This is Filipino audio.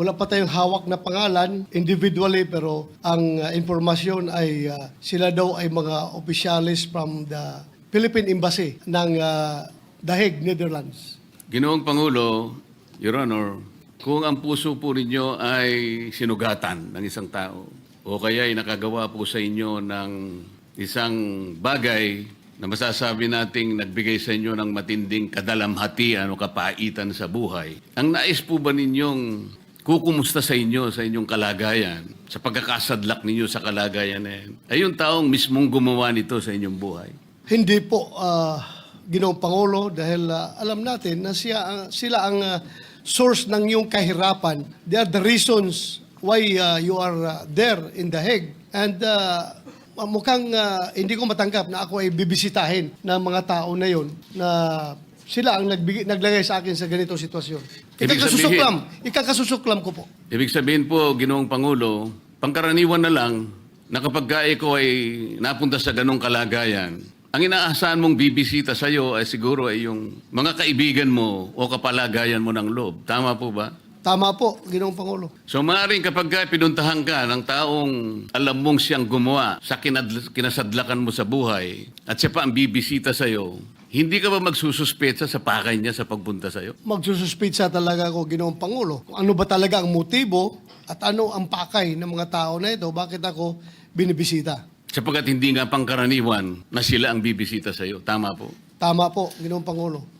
wala pa tayong hawak na pangalan individually pero ang uh, informasyon ay uh, sila daw ay mga opisyalis from the Philippine Embassy ng uh, The Netherlands. Ginoong Pangulo, Your Honor, kung ang puso po ninyo ay sinugatan ng isang tao o kaya ay nakagawa po sa inyo ng isang bagay na masasabi nating nagbigay sa inyo ng matinding kadalamhatian o kapaitan sa buhay, ang nais po ba ninyong kukumusta sa inyo sa inyong kalagayan, sa pagkakasadlak ninyo sa kalagayan na yan, ay yung taong mismong gumawa nito sa inyong buhay? Hindi po uh, Ginoong Pangulo dahil uh, alam natin na siya, ang- sila ang uh, source ng iyong kahirapan. They are the reasons why uh, you are uh, there in The Hague. And uh, mukhang uh, hindi ko matanggap na ako ay bibisitahin ng mga tao na yon na sila ang nagbigay, naglagay sa akin sa ganitong sitwasyon. Ikakasusuklam. Ikakasusuklam ko po. Ibig sabihin po, Ginoong Pangulo, pangkaraniwan na lang na kapag ka ikaw ay napunta sa ganong kalagayan, ang inaasahan mong bibisita sa iyo ay siguro ay yung mga kaibigan mo o kapalagayan mo ng loob. Tama po ba? Tama po, Ginoong Pangulo. So maaaring kapag ka pinuntahan ka ng taong alam mong siyang gumawa sa kinasadlakan mo sa buhay at siya pa ang bibisita sa iyo, hindi ka ba magsususpetsa sa pakay niya sa pagpunta sa iyo? magsususpitsa talaga ako, Ginoong Pangulo. Kung ano ba talaga ang motibo at ano ang pakay ng mga tao na ito, bakit ako binibisita. Sapagkat hindi nga pangkaraniwan na sila ang bibisita sa iyo. Tama po. Tama po, Ginoong Pangulo.